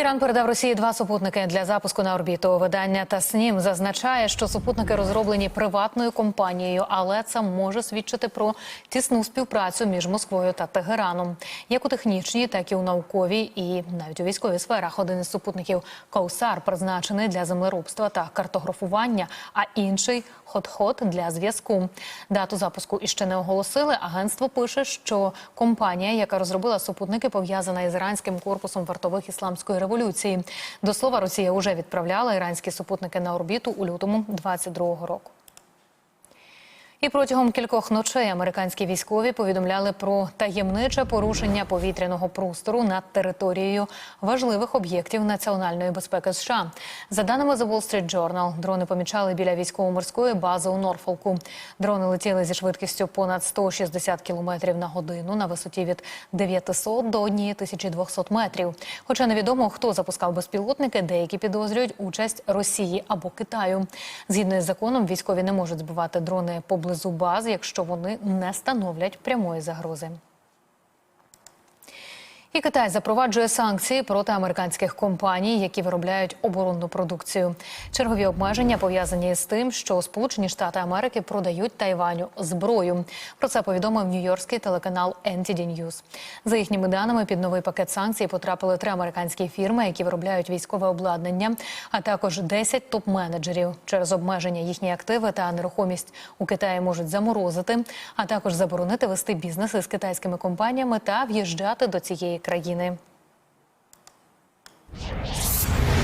Іран передав Росії два супутники для запуску на орбіту. Видання Таснім зазначає, що супутники розроблені приватною компанією, але це може свідчити про тісну співпрацю між Москвою та Тегераном, як у технічній, так і у науковій і навіть у військовій сферах. Один із супутників Каусар призначений для землеробства та картографування, а інший хот-хот для зв'язку. Дату запуску іще не оголосили. Агентство пише, що компанія, яка розробила супутники, пов'язана із іранським корпусом вартових ісламської революції. До слова, Росія вже відправляла іранські супутники на орбіту у лютому 22-го року. І протягом кількох ночей американські військові повідомляли про таємниче порушення повітряного простору над територією важливих об'єктів національної безпеки США. За даними The Wall Street Journal, дрони помічали біля військово-морської бази у Норфолку. Дрони летіли зі швидкістю понад 160 км на годину на висоті від 900 до 1200 метрів. Хоча невідомо, хто запускав безпілотники, деякі підозрюють участь Росії або Китаю. Згідно із законом, військові не можуть збивати дрони поблизу баз, якщо вони не становлять прямої загрози. І Китай запроваджує санкції проти американських компаній, які виробляють оборонну продукцію. Чергові обмеження пов'язані з тим, що Сполучені Штати Америки продають Тайваню зброю. Про це повідомив нью-йоркський телеканал NTD News. За їхніми даними, під новий пакет санкцій потрапили три американські фірми, які виробляють військове обладнання, а також 10 топ-менеджерів. Через обмеження їхні активи та нерухомість у Китаї можуть заморозити, а також заборонити вести бізнес із китайськими компаніями та в'їжджати до цієї країни.